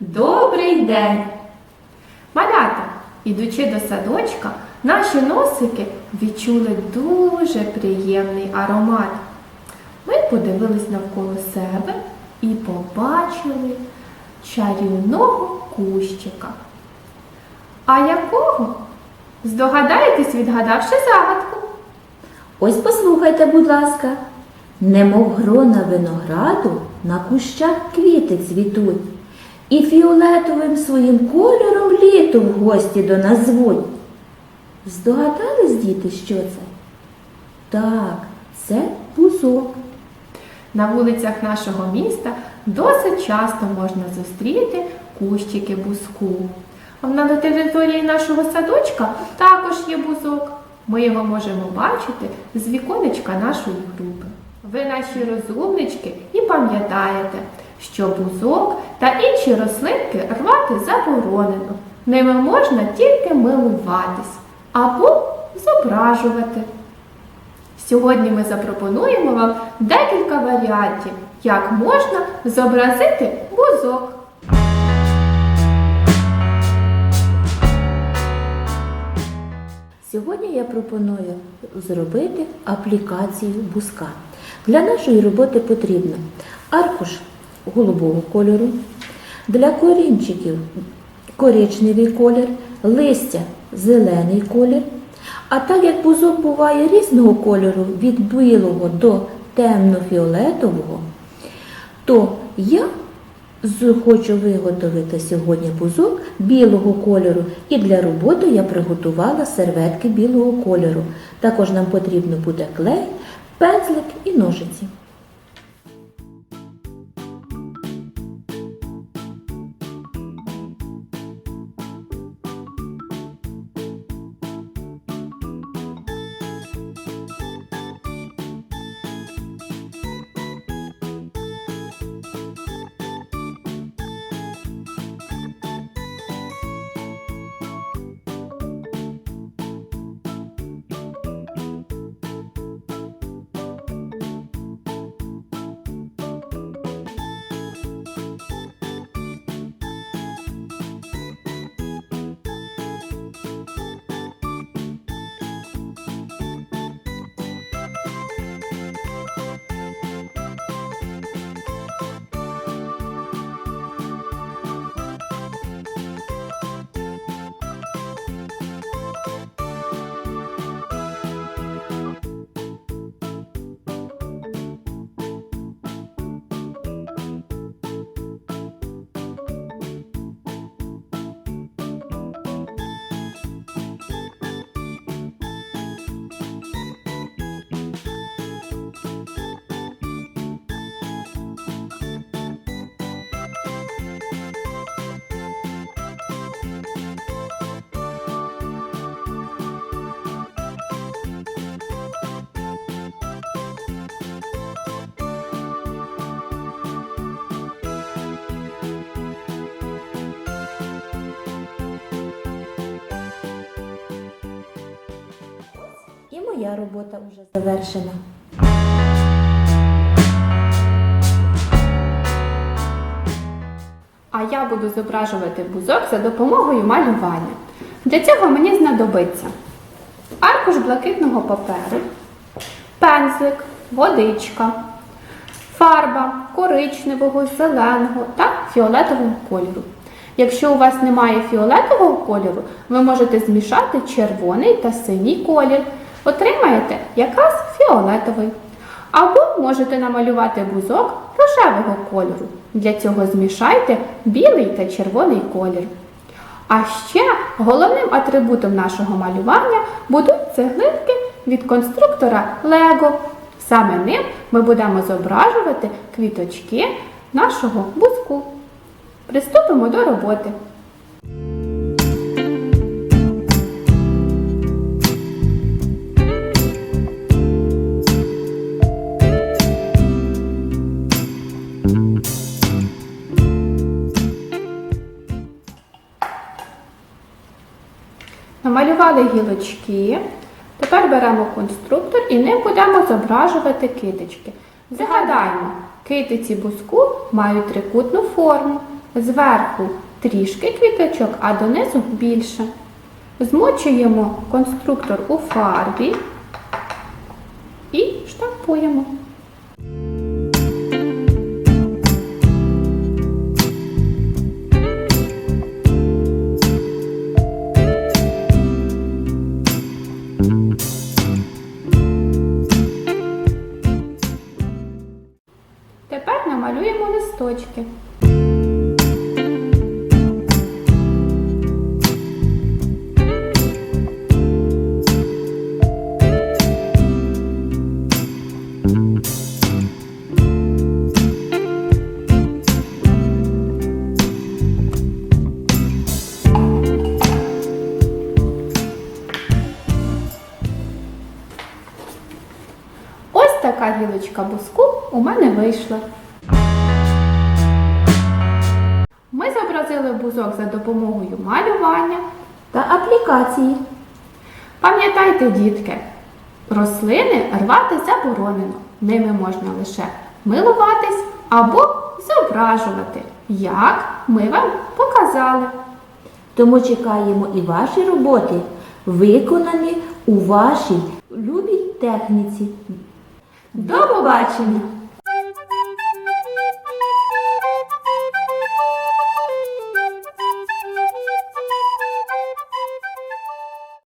Добрий день! Малята, ідучи до садочка, наші носики відчули дуже приємний аромат. Ми подивились навколо себе і побачили чарівного кущика. А якого? Здогадаєтесь, відгадавши загадку? Ось послухайте, будь ласка. Немов грона винограду на кущах квіти цвітуть, і фіолетовим своїм кольором літо в гості до нас звуть. Здогадались, діти, що це? Так, це бузок. На вулицях нашого міста досить часто можна зустріти кущики бузку. А на території нашого садочка також є бузок. Ми його можемо бачити з віконечка нашої групи. Ви наші розумнички і пам'ятаєте, що бузок та інші рослинки рвати заборонено. Ними можна тільки милуватись або зображувати. Сьогодні ми запропонуємо вам декілька варіантів, як можна зобразити бузок. Сьогодні я пропоную зробити аплікацію бузка. Для нашої роботи потрібно аркуш голубого кольору, для корінчиків коричневий колір, листя зелений колір. А так як бузок буває різного кольору від білого до темно-фіолетового, то я хочу виготовити сьогодні бузок білого кольору. І для роботи я приготувала серветки білого кольору. Також нам потрібно буде клей, пензлик і ножиці. Моя робота вже завершена. А я буду зображувати бузок за допомогою малювання. Для цього мені знадобиться аркуш блакитного паперу, пензлик, водичка, фарба коричневого, зеленого та фіолетового кольору. Якщо у вас немає фіолетового кольору, ви можете змішати червоний та синій колір. Отримаєте якраз фіолетовий. Або можете намалювати бузок рожевого кольору. Для цього змішайте білий та червоний колір. А ще головним атрибутом нашого малювання будуть цеглинки від конструктора Лего. Саме ним ми будемо зображувати квіточки нашого бузку. Приступимо до роботи. Намалювали гілочки. Тепер беремо конструктор і ним будемо зображувати китички. Згадаємо, китиці буску мають трикутну форму. Зверху трішки квіточок, а донизу більше. Змочуємо конструктор у фарбі і штампуємо. Намалюємо. Ось така гілочка буску у мене вийшла. Ми зобразили бузок за допомогою малювання. Та аплікації. Пам'ятайте, дітки, рослини рвати заборонено. Ними можна лише милуватись або зображувати, як ми вам показали. Тому чекаємо і ваші роботи, виконані у вашій любій техніці. До побачення!